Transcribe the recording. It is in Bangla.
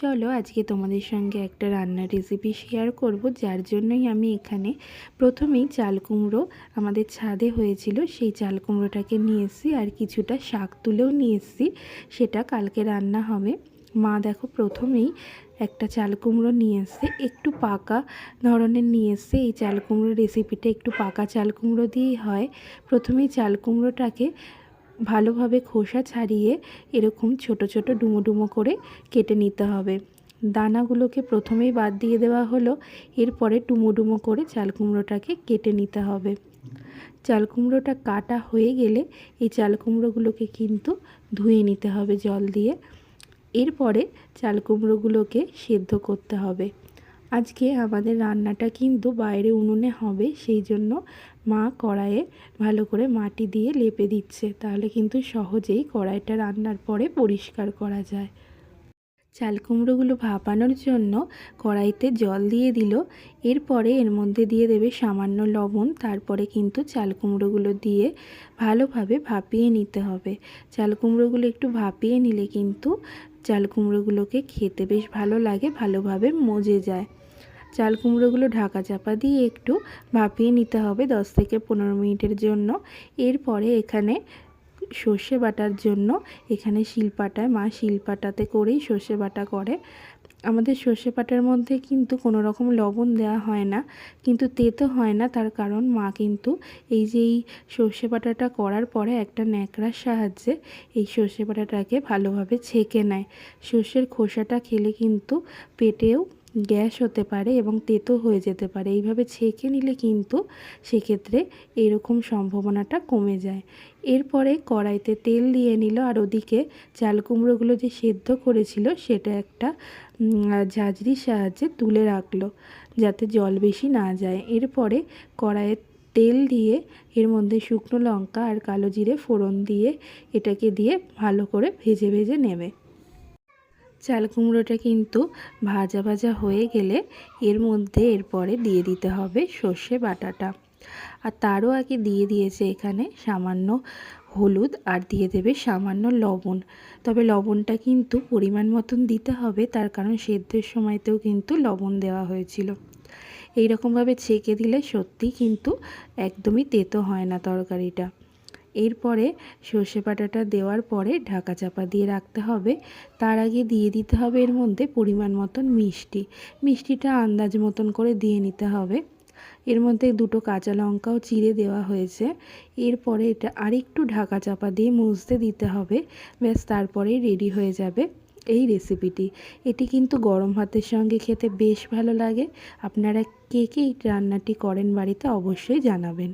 চলো আজকে তোমাদের সঙ্গে একটা রান্নার রেসিপি শেয়ার করব, যার জন্যই আমি এখানে প্রথমেই চাল কুমড়ো আমাদের ছাদে হয়েছিল, সেই চাল কুমড়োটাকে নিয়ে এসেছি আর কিছুটা শাক তুলেও নিয়ে এসেছি, সেটা কালকে রান্না হবে। মা দেখো প্রথমেই একটা চাল কুমড়ো নিয়ে এসছে, একটু পাকা ধরনের নিয়ে এসছে, এই চাল কুমড়ো রেসিপিটা একটু পাকা চাল কুমড়ো দিয়েই হয়। প্রথমেই চাল কুমড়োটাকে ভালোভাবে খোসা ছাড়িয়ে এরকম ছোট ছোট ডুমো ডুমো করে কেটে নিতে হবে। দানাগুলোকে প্রথমেই বাদ দিয়ে দেওয়া হলো, এরপরে ডুমো ডুমো করে চাল কুমড়োটাকে কেটে নিতে হবে। চাল কুমড়োটা কাটা হয়ে গেলে এই চাল কুমড়োগুলোকে কিন্তু ধুয়ে নিতে হবে জল দিয়ে। এরপরে চাল কুমড়োগুলোকে সেদ্ধ করতে হবে। আজকে আমাদের রান্নাটা কিন্তু বাইরে উনুনে হবে, সেই জন্য মা কড়াইয়ে ভালো করে মাটি দিয়ে লেপে দিচ্ছে। তাহলে কিন্তু সহজেই কড়াইটা রান্নার পরে পরিষ্কার করা যায়। চাল কুমড়োগুলো ভাপানোর জন্য কড়াইতে জল দিয়ে দিল। এরপরে এর মধ্যে দিয়ে দেবে সামান্য লবণ। তারপরে কিন্তু চাল কুমড়োগুলো দিয়ে ভালোভাবে ভাপিয়ে নিতে হবে। চাল কুমড়োগুলো একটু ভাপিয়ে নিলে কিন্তু চাল কুমড়োগুলোকে খেতে বেশ ভালো লাগে, ভালোভাবে মজে যায়। চাল কুমড়োগুলো ঢাকা চাপা দিয়ে একটু ভাপিয়ে নিতে হবে দশ থেকে পনেরো মিনিটের জন্য। এরপরে এখানে সর্ষে বাটার জন্য এখানে শিলপাটায়, মা শিলপাটাতে করেই সর্ষে বাটা করে। আমাদের সর্ষে বাটার মধ্যে কিন্তু কোনো রকম লবণ দেওয়া হয় না, কিন্তু তেতো হয় না, তার কারণ মা কিন্তু এই যে এই সর্ষে বাটাটা করার পরে একটা ন্যাকড়ার সাহায্যে এই সর্ষে বাটাটাকে ভালোভাবে ছেঁকে নেয়। সর্ষের খোসাটা খেলে কিন্তু পেটেও গ্যাস হতে পারে এবং তেতো হয়ে যেতে পারে। এইভাবে ছেঁকে নিলে কিন্তু সেক্ষেত্রে এরকম সম্ভাবনাটা কমে যায়। এরপরে কড়াইতে তেল দিয়ে নিল আর ওদিকে চাল কুমড়োগুলো যে সেদ্ধ করেছিল সেটা একটা ঝাঁঝরির সাহায্যে তুলে রাখল যাতে জল বেশি না যায়। এরপরে কড়াইয়ে তেল দিয়ে এর মধ্যে শুকনো লঙ্কা আর কালো জিরে ফোড়ন দিয়ে এটাকে দিয়ে ভালো করে ভেজে ভেজে নেবে। চাল কুমড়োটা কিন্তু ভাজা ভাজা হয়ে গেলে এর মধ্যে এরপরে দিয়ে দিতে হবে সর্ষে বাটাটা। আর তারও আগে দিয়ে দিয়েছে এখানে সামান্য হলুদ আর দিয়ে দেবে সামান্য লবণ। তবে লবণটা কিন্তু পরিমাণ মতন দিতে হবে, তার কারণ সেদ্ধের সময়তেও কিন্তু লবণ দেওয়া হয়েছিল। এই রকমভাবে ছেঁকে দিলে সত্যি কিন্তু একদমই তেতো হয় না তরকারিটা। এরপরে সর্ষে বাটাটা দেওয়ার পরে ঢাকা চাপা দিয়ে রাখতে হবে। তার আগে দিয়ে দিতে হবে এর মধ্যে পরিমাণ মতন মিষ্টি। মিষ্টিটা আন্দাজ মতন করে দিয়ে নিতে হবে। এর মধ্যে দুটো কাঁচা লঙ্কাও চিড়ে দেওয়া হয়েছে। এরপরে এটা আরেকটু ঢাকা চাপা দিয়ে মুছতে দিতে হবে। ব্যাস, তারপরেই রেডি হয়ে যাবে এই রেসিপিটি। এটি কিন্তু গরম ভাতের সঙ্গে খেতে বেশ ভালো লাগে। আপনারা কে কে এই রান্নাটি করেন বাড়িতে অবশ্যই জানাবেন।